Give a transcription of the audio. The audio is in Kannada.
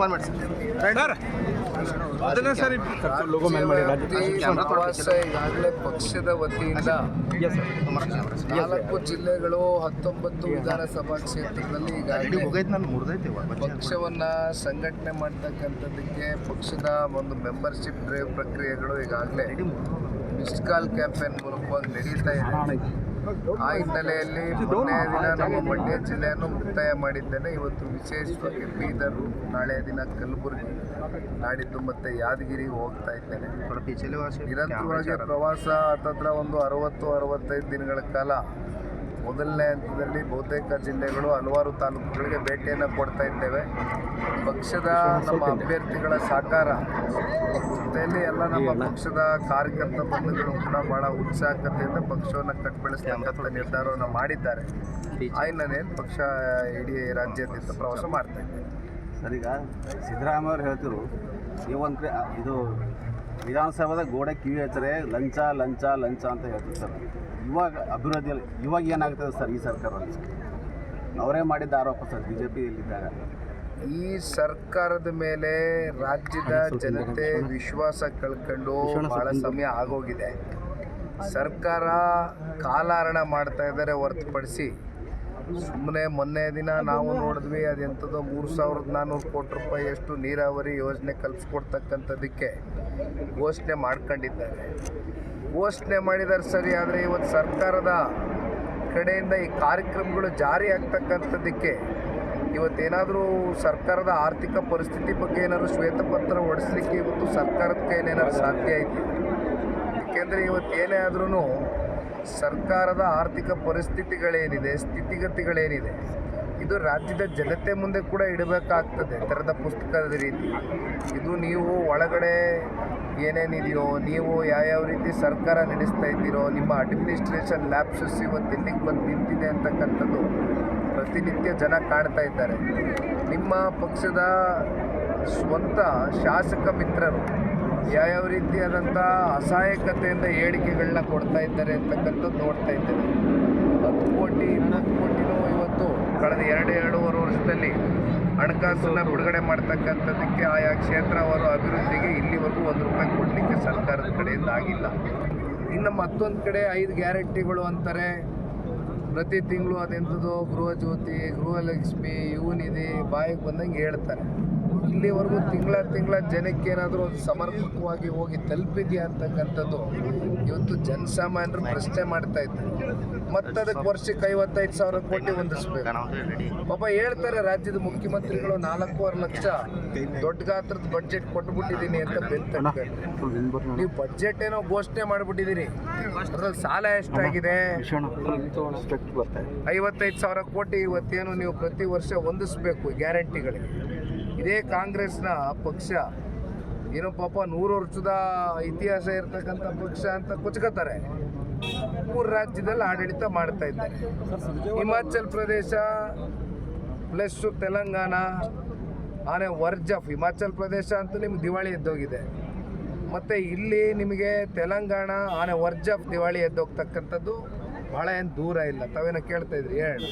ಫೋನ್ ಮಾಡಿ ಸರ್ ಅದನ್ನ ಸರ್ ಪ್ರವಾಸ ಈಗಾಗಲೇ ಪಕ್ಷದ ವತಿಯಿಂದ ನಾಲ್ಕು ಜಿಲ್ಲೆಗಳು ಹತ್ತೊಂಬತ್ತು ವಿಧಾನಸಭಾ ಕ್ಷೇತ್ರಗಳಲ್ಲಿ ಈಗಾಗಲೇ ಪಕ್ಷವನ್ನ ಸಂಘಟನೆ ಮಾಡ್ತಕ್ಕಂಥದ್ದಕ್ಕೆ ಪಕ್ಷದ ಒಂದು ಮೆಂಬರ್ಶಿಪ್ ಡ್ರೈವ್ ಪ್ರಕ್ರಿಯೆಗಳು ಈಗಾಗಲೇ ಮಿಸ್ಡ್ ಕಾಲ್ ಕ್ಯಾಂಪೇನ್ ಮೂಲಕವಾಗಿ ನಡೀತಾ ಇದೆ. ಆ ಹಿನ್ನೆಲೆಯಲ್ಲಿ ಮೊನ್ನೆಯ ದಿನ ನಮ್ಮ ಮಂಡ್ಯ ಜಿಲ್ಲೆಯನ್ನು ಮುಕ್ತಾಯ ಮಾಡಿದ್ದೇನೆ. ಇವತ್ತು ವಿಶೇಷವಾಗಿ ಬೀದರು ನಾಳೆಯ ದಿನ ಕಲಬುರಗಿ ನಾಡಿದ್ದು ಮತ್ತೆ ಯಾದಗಿರಿ ಹೋಗ್ತಾ ಇದ್ದೇನೆ. ನಿರಂತರವಾಗಿ ಪ್ರವಾಸ ಹತ್ತತ್ರ ಒಂದು ಅರವತ್ತು ಅರವತ್ತೈದು ದಿನಗಳ ಕಾಲ ಮೊದಲನೇ ಹಂತದಲ್ಲಿ ಬಹುತೇಕ ಜಿಲ್ಲೆಗಳು ಹಲವಾರು ತಾಲೂಕುಗಳಿಗೆ ಭೇಟಿಯನ್ನು ಕೊಡ್ತಾ ಇದ್ದೇವೆ. ಪಕ್ಷದ ನಮ್ಮ ಅಭ್ಯರ್ಥಿಗಳ ಸಹಕಾರ ಜೊತೆಯಲ್ಲಿ ಎಲ್ಲ ನಮ್ಮ ಪಕ್ಷದ ಕಾರ್ಯಕರ್ತ ಬಂಧುಗಳು ಕೂಡ ಬಹಳ ಉತ್ಸಾಹಕತೆಯಿಂದ ಪಕ್ಷವನ್ನು ಕಟ್ಬೆಳೆಸ್ತಕ್ಕಂಥ ನಿರ್ಧಾರವನ್ನು ಮಾಡಿದ್ದಾರೆ. ಆ ಹಿನ್ನೆಲೆಯಲ್ಲಿ ಪಕ್ಷ ಇಡೀ ರಾಜ್ಯಾದ್ಯಂತ ಪ್ರವಾಸ ಮಾಡ್ತಾ ಇದ್ದೇವೆ ಸರ್ ಈಗ ಸಿದ್ದರಾಮಯ್ಯ ಅವರು ಹೇಳ್ತಿರು ಕಡೆ ಇದು ವಿಧಾನಸಭಾದ ಗೋಡೆ ಕಿವಿ ಹಚ್ಚರೆ ಲಂಚ ಲಂಚ ಲಂಚ ಅಂತ ಹೇಳ್ತಿದ್ರು ಸರ್ ಇವಾಗ ಅಭಿವೃದ್ಧಿಯಲ್ಲಿ ಇವಾಗ ಏನಾಗ್ತದೆ ಸರ್ ಈ ಸರ್ಕಾರದಲ್ಲಿ? ಅವರೇ ಮಾಡಿದ್ದ ಆರೋಪ ಸರ್ ಬಿ ಜೆ ಪಿಯಲ್ಲಿದ್ದಾಗ ಈ ಸರ್ಕಾರದ ಮೇಲೆ ರಾಜ್ಯದ ಜನತೆ ವಿಶ್ವಾಸ ಕಳ್ಕೊಂಡು ಬಹಳ ಸಮಯ ಆಗೋಗಿದೆ. ಸರ್ಕಾರ ಕಾಲಹರಣ ಮಾಡ್ತಾ ಇದ್ದಾರೆ ಹೊರತುಪಡಿಸಿ ಸುಮ್ಮನೆ ಮೊನ್ನೆ ದಿನ ನಾವು ನೋಡಿದ್ವಿ ಅದೆಂಥದ್ದು ಮೂರು ಸಾವಿರದ ನಾನ್ನೂರು ಕೋಟಿ ರೂಪಾಯಿಯಷ್ಟು ನೀರಾವರಿ ಯೋಜನೆ ಕಲ್ಪಿಸ್ಕೊಡ್ತಕ್ಕಂಥದ್ದಕ್ಕೆ ಘೋಷಣೆ ಮಾಡ್ಕೊಂಡಿದ್ದಾರೆ. ಘೋಷಣೆ ಮಾಡಿದ್ದಾರೆ ಸರಿ, ಆದರೆ ಇವತ್ತು ಸರ್ಕಾರದ ಕಡೆಯಿಂದ ಈ ಕಾರ್ಯಕ್ರಮಗಳು ಜಾರಿ ಆಗ್ತಕ್ಕಂಥದ್ದಕ್ಕೆ ಇವತ್ತೇನಾದರೂ ಸರ್ಕಾರದ ಆರ್ಥಿಕ ಪರಿಸ್ಥಿತಿ ಬಗ್ಗೆ ಏನಾದರೂ ಶ್ವೇತಪತ್ರ ಹೊಡಿಸ್ಲಿಕ್ಕೆ ಇವತ್ತು ಸರ್ಕಾರದ ಕೈಲೇನಾದ್ರು ಸಾಧ್ಯ ಐತಿ? ಏಕೆಂದರೆ ಇವತ್ತು ಏನೇ ಆದ್ರೂ ಸರ್ಕಾರದ ಆರ್ಥಿಕ ಪರಿಸ್ಥಿತಿಗಳೇನಿದೆ, ಸ್ಥಿತಿಗತಿಗಳೇನಿದೆ, ಇದು ರಾಜ್ಯದ ಜನತೆ ಮುಂದೆ ಕೂಡ ಇಡಬೇಕಾಗ್ತದೆ. ತೆರೆದ ಪುಸ್ತಕದ ರೀತಿ. ಇದು ನೀವು ಒಳಗಡೆ ಏನೇನಿದೆಯೋ, ನೀವು ಯಾವ್ಯಾವ ರೀತಿ ಸರ್ಕಾರ ನಡೆಸ್ತಾ ಇದ್ದೀರೋ, ನಿಮ್ಮ ಅಡ್ಮಿನಿಸ್ಟ್ರೇಷನ್ ಲ್ಯಾಬ್ಸಸ್ ಇವತ್ತು ಎಲ್ಲಿಗೆ ಬಂದು ನಿಂತಿದೆ ಅಂತಕ್ಕಂಥದ್ದು ಪ್ರತಿನಿತ್ಯ ಜನ ಕಾಣ್ತಾ ಇದ್ದಾರೆ. ನಿಮ್ಮ ಪಕ್ಷದ ಸ್ವಂತ ಶಾಸಕ ಮಿತ್ರರು ಯಾವ್ಯಾವ ರೀತಿಯಾದಂಥ ಅಸಹಾಯಕತೆಯಿಂದ ಹೇಳಿಕೆಗಳನ್ನ ಕೊಡ್ತಾ ಇದ್ದಾರೆ ಅಂತಕ್ಕಂಥದ್ದು ನೋಡ್ತಾ ಇದ್ದೇವೆ. ಹತ್ತು ಕೋಟಿ ಹನ್ನೊಂದು ಕೋಟಿನೂ ಇವತ್ತು ಕಳೆದ ಎರಡು ಎರಡೂವರೆ ವರ್ಷದಲ್ಲಿ ಹಣಕಾಸನ್ನು ಬಿಡುಗಡೆ ಮಾಡ್ತಕ್ಕಂಥದ್ದಕ್ಕೆ ಆಯಾ ಕ್ಷೇತ್ರವಾರು ಅಭಿವೃದ್ಧಿಗೆ ಇಲ್ಲಿವರೆಗೂ ಒಂದು ರೂಪಾಯಿ ಕೊಡಲಿಕ್ಕೆ ಸರ್ಕಾರದ ಕಡೆಯಿಂದ ಆಗಿಲ್ಲ. ಇನ್ನು ಮತ್ತೊಂದು ಕಡೆ ಐದು ಗ್ಯಾರಂಟಿಗಳು ಅಂತಾರೆ. ಪ್ರತಿ ತಿಂಗಳು ಅದೆಂಥದ್ದು ಗೃಹಜ್ಯೋತಿ ಗೃಹಲಕ್ಷ್ಮಿ ಯುವನಿಧಿ ಬಾಯಿಗೆ ಬಂದಂಗೆ ಹೇಳ್ತಾರೆ. ಇಲ್ಲಿವರೆಗೂ ತಿಂಗಳ ತಿಂಗಳ ಜನಕ್ಕೆ ಏನಾದರೂ ಒಂದು ಸಮರ್ಪಕವಾಗಿ ಹೋಗಿ ತಲುಪಿದೆಯಾ ಅಂತಕ್ಕಂಥದ್ದು ಇವತ್ತು ಜನಸಾಮಾನ್ಯರು ಪ್ರಶ್ನೆ ಮಾಡ್ತಾ ಇದ್ದಾರೆ. ಮತ್ತೆ ಅದಕ್ಕೆ ವರ್ಷಕ್ಕೆ ಐವತ್ತೈದು ಸಾವಿರ ಕೋಟಿ ಹೊಂದಿಸ್ಬೇಕು. ಪಾಪ ಹೇಳ್ತಾರೆ ರಾಜ್ಯದ ಮುಖ್ಯಮಂತ್ರಿಗಳು ನಾಲ್ಕೂವರೆ ಲಕ್ಷ ದೊಡ್ಡ ಗಾತ್ರದ ಬಜೆಟ್ ಕೊಟ್ಬಿಟ್ಟಿದ್ದೀನಿ ಅಂತ ಬೆಂತ ನೀವು ಬಜೆಟ್ ಏನೋ ಘೋಷಣೆ ಮಾಡಿಬಿಟ್ಟಿದ್ದೀರಿ. ಅದ್ರಲ್ಲಿ ಸಾಲ ಎಷ್ಟಾಗಿದೆ? ಐವತ್ತೈದು ಸಾವಿರ ಕೋಟಿ ಇವತ್ತೇನು ನೀವು ಪ್ರತಿ ವರ್ಷ ಹೊಂದಿಸ್ಬೇಕು ಗ್ಯಾರಂಟಿಗಳಿಗೆ. ಇದೇ ಕಾಂಗ್ರೆಸ್ನ ಪಕ್ಷ. ಏನೋ ಪಾಪ ನೂರು ವರ್ಷದ ಇತಿಹಾಸ ಇರತಕ್ಕಂಥ ಪಕ್ಷ ಅಂತ ಕೊಚ್ಕೋತಾರೆ ಮೂರು ರಾಜ್ಯದಲ್ಲಿ ಆಡಳಿತ ಮಾಡ್ತಾ ಇದ್ದಾರೆ. ಹಿಮಾಚಲ್ ಪ್ರದೇಶ ಪ್ಲಸ್ ತೆಲಂಗಾಣ, ಆನೆ ವರ್ಜ್ ಆಫ್ ಹಿಮಾಚಲ್ ಪ್ರದೇಶ ಅಂತೂ ನಿಮ್ಗೆ ದಿವಾಳಿ ಎದ್ದೋಗಿದೆ. ಮತ್ತು ಇಲ್ಲಿ ನಿಮಗೆ ತೆಲಂಗಾಣ, ಆನೆ ವರ್ಜ್ ಆಫ್ ದಿವಾಳಿ ಎದ್ದೋಗ್ತಕ್ಕಂಥದ್ದು ಭಾಳ ಏನು ದೂರ ಇಲ್ಲ. ತಾವೇನೋ ಕೇಳ್ತಾ ಇದ್ರಿ, ಹೇಳಿ.